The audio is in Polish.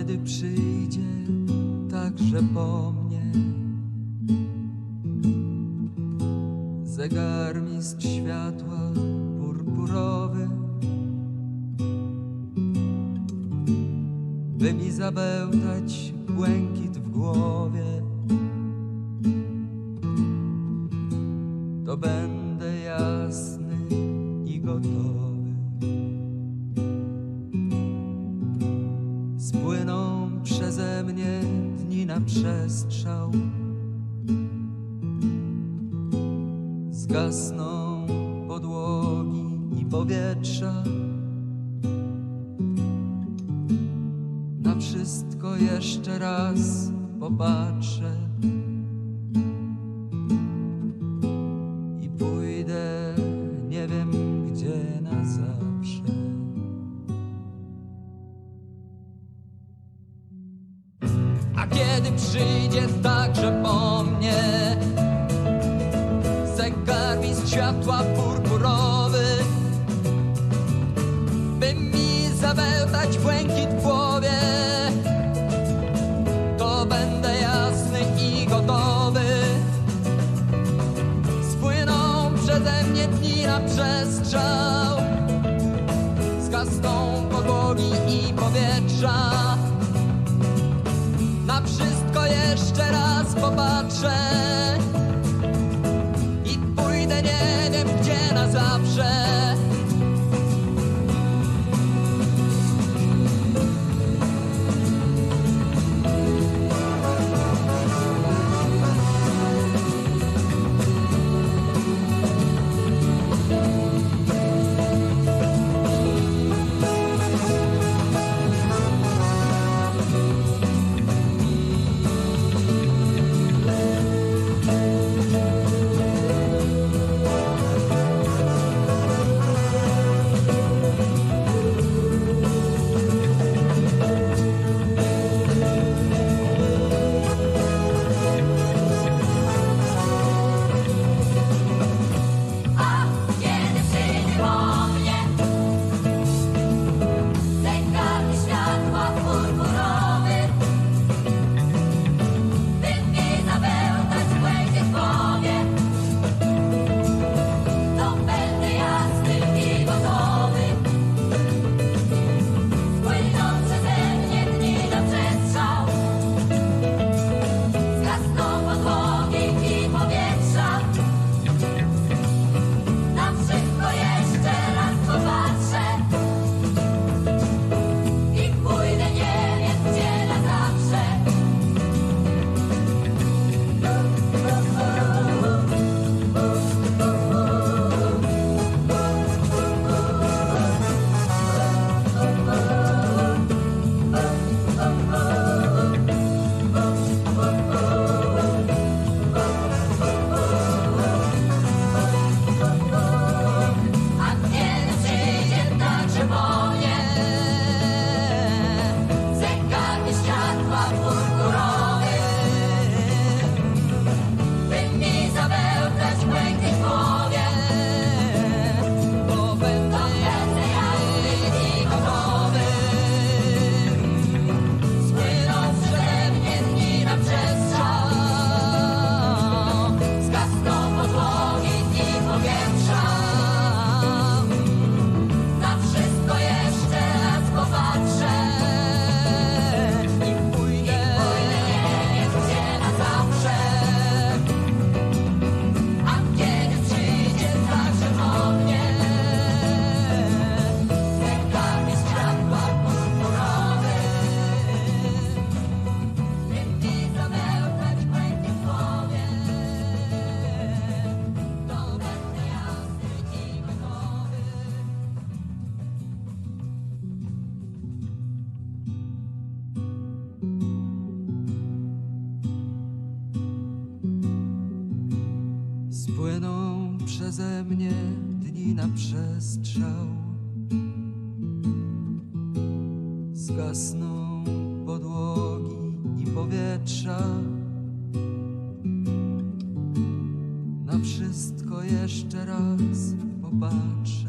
kiedy przyjdzie także po mnie. Zegarmistrz światła purpurowy, by mi zabełtać błękit w głowie. Przeze mnie dni na przestrzał. Zgasną podłogi i powietrza. Na wszystko jeszcze raz popatrzę. A kiedy przyjdzie także po mnie. Zegarmistrz światła purpurowy By mi zabełtać błękit w głowie. To będę jasny i gotowy. Spłyną przeze mnie dni na przestrzał. Zgasną podłogi i powietrza wszystko jeszcze raz popatrzę i pójdę nie wiem gdzie na zawsze. Spłyną przeze mnie dni na przestrzał. Zgasną podłogi i powietrza. Na wszystko jeszcze raz popatrzę.